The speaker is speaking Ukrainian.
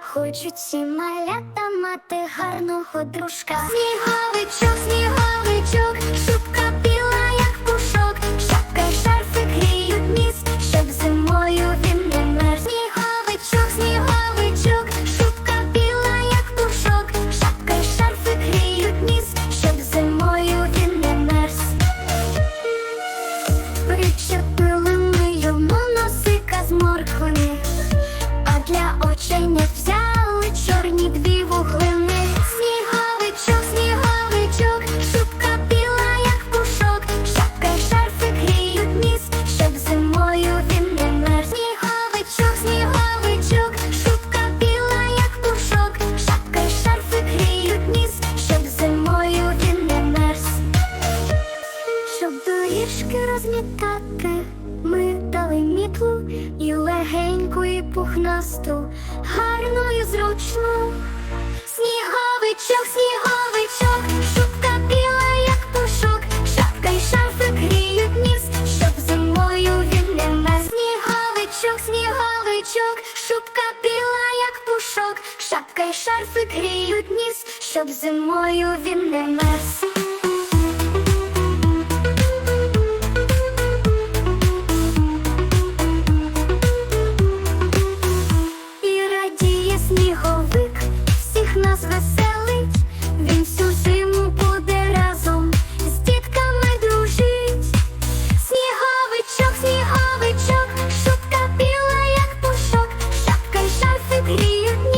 Хочуть всі малята мати гарного дружка. Сніговичок, сніговичок, шубка біла, як пушок, шапка й шарфик гріють ніс, щоб зимою він не мерз. Сніговичок, сніговичок, шубка біла, як пушок, шапка й шарфик гріють ніс, щоб зимою він не мерз. Причепили розмітати, ми дали мітлу і легеньку, і пухнасту, гарну і зручну. Сніговичок, сніговичок, шубка біла, як пушок, шапка й шарфик гріють ніс, щоб зимою він не мерз. Сніговичок, сніговичок, шубка біла, як пушок, шапка й шарфик гріють ніс, щоб зимою він не мерз. нас він всю зиму буде разом, з дітками дружить, сніговичок, сніговичок, шубка біла, як пушок, шапка й шарфик.